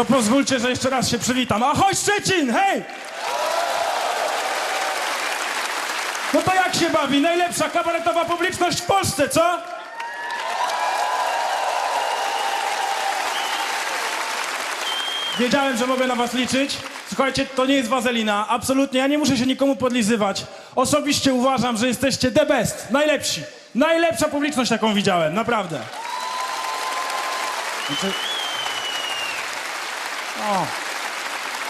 To pozwólcie, że jeszcze raz się przywitam. Ahoj Szczecin, hej! No to jak się bawi? Najlepsza kabaretowa publiczność w Polsce, co? Wiedziałem, że mogę na was liczyć. Słuchajcie, to nie jest wazelina. Absolutnie, ja nie muszę się nikomu podlizywać. Osobiście uważam, że jesteście the best, najlepsi. Najlepsza publiczność, jaką widziałem, naprawdę. Znaczy... O.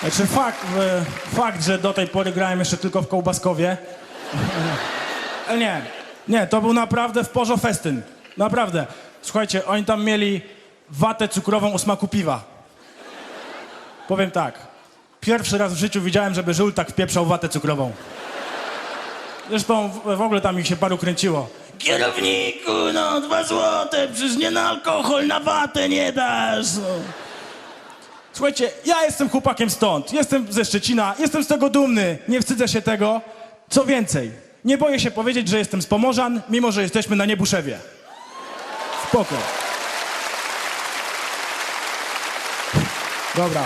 Znaczy fakt, e, fakt, że do tej pory grałem jeszcze tylko w Kołbaskowie. Nie, nie, to był naprawdę w porzo festyn. Naprawdę. Słuchajcie, oni tam mieli watę cukrową o smaku piwa. Powiem tak. Pierwszy raz w życiu widziałem, żeby żul tak wpieprzał watę cukrową. Zresztą w, w ogóle tam ich się paru kręciło. Kierowniku, no dwa złote, przecież nie na alkohol, na watę nie dasz. No. Słuchajcie, ja jestem chłopakiem stąd, jestem ze Szczecina, jestem z tego dumny, nie wstydzę się tego. Co więcej, nie boję się powiedzieć, że jestem z Pomorzan, mimo że jesteśmy na Niebuszewie. Spoko. Dobra,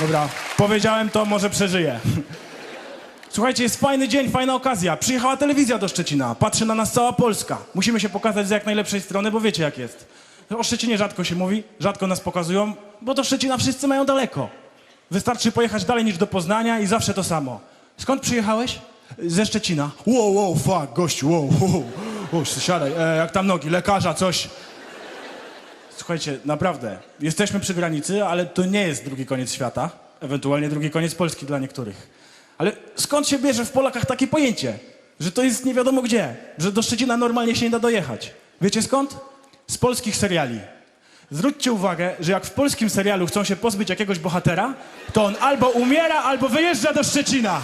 dobra, powiedziałem to, może przeżyję. Słuchajcie, jest fajny dzień, fajna okazja. Przyjechała telewizja do Szczecina, patrzy na nas cała Polska. Musimy się pokazać z jak najlepszej strony, bo wiecie jak jest. O Szczecinie rzadko się mówi, rzadko nas pokazują, bo do Szczecina wszyscy mają daleko. Wystarczy pojechać dalej niż do Poznania i zawsze to samo. Skąd przyjechałeś? Ze Szczecina. Wow, wow, fuck, gościu, wow, wow. wow siadaj, e, jak tam nogi, lekarza, coś. Słuchajcie, naprawdę, jesteśmy przy granicy, ale to nie jest drugi koniec świata. Ewentualnie drugi koniec Polski dla niektórych. Ale skąd się bierze w Polakach takie pojęcie, że to jest nie wiadomo gdzie, że do Szczecina normalnie się nie da dojechać? Wiecie skąd? Z polskich seriali. Zwróćcie uwagę, że jak w polskim serialu chcą się pozbyć jakiegoś bohatera, to on albo umiera, albo wyjeżdża do Szczecina.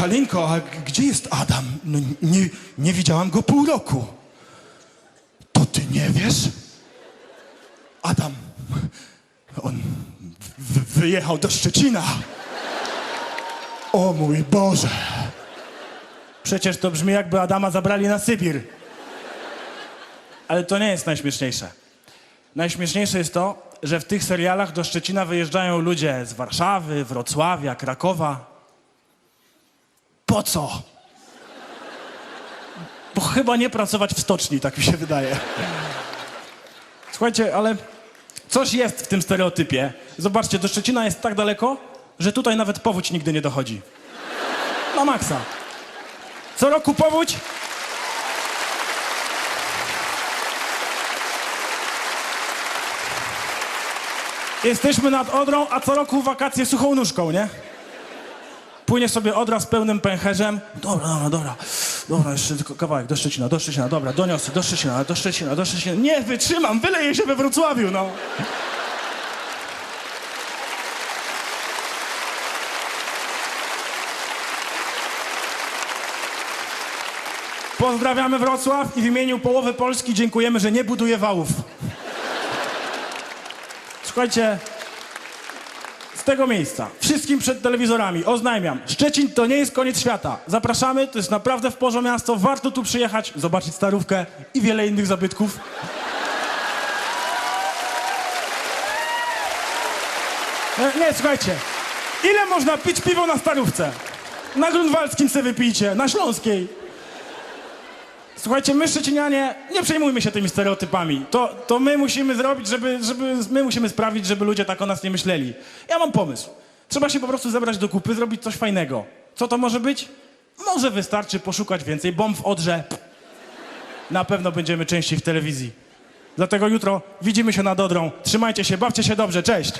Halinko, a gdzie jest Adam? No, nie, nie widziałam go pół roku. To ty nie wiesz? Adam, on wyjechał do Szczecina. O mój Boże. Przecież to brzmi jakby Adama zabrali na Sybir. Ale to nie jest najśmieszniejsze. Najśmieszniejsze jest to, że w tych serialach do Szczecina wyjeżdżają ludzie z Warszawy, Wrocławia, Krakowa. Po co? Bo chyba nie pracować w stoczni, tak mi się wydaje. Słuchajcie, ale coś jest w tym stereotypie. Zobaczcie, do Szczecina jest tak daleko, że tutaj nawet powódź nigdy nie dochodzi. Na maksa. Co roku powódź? Jesteśmy nad Odrą, a co roku wakacje suchą nóżką, nie? Płynie sobie Odra z pełnym pęcherzem. Dobra, dobra, dobra. Dobra, jeszcze tylko kawałek do Szczecina, do Szczecina, dobra, doniosę, do Szczecina, do Szczecina, do Szczecina. Nie wytrzymam, wyleję się we Wrocławiu, no. Pozdrawiamy Wrocław i w imieniu połowy Polski dziękujemy, że nie buduje wałów. Słuchajcie, z tego miejsca, wszystkim przed telewizorami oznajmiam, Szczecin to nie jest koniec świata. Zapraszamy, to jest naprawdę w porządku miasto, warto tu przyjechać, zobaczyć starówkę i wiele innych zabytków. E, Nie, słuchajcie, ile można pić piwo na starówce? Na Grunwaldzkim se wypijcie, na Śląskiej. Słuchajcie, my Szczecinianie, nie przejmujmy się tymi stereotypami. To, to my musimy zrobić, żeby, żeby, my musimy sprawić, żeby ludzie tak o nas nie myśleli. Ja mam pomysł. Trzeba się po prostu zebrać do kupy, zrobić coś fajnego. Co to może być? Może wystarczy poszukać więcej bomb w Odrze. Na pewno będziemy częściej w telewizji. Dlatego jutro widzimy się nad Odrą. Trzymajcie się, bawcie się dobrze, cześć!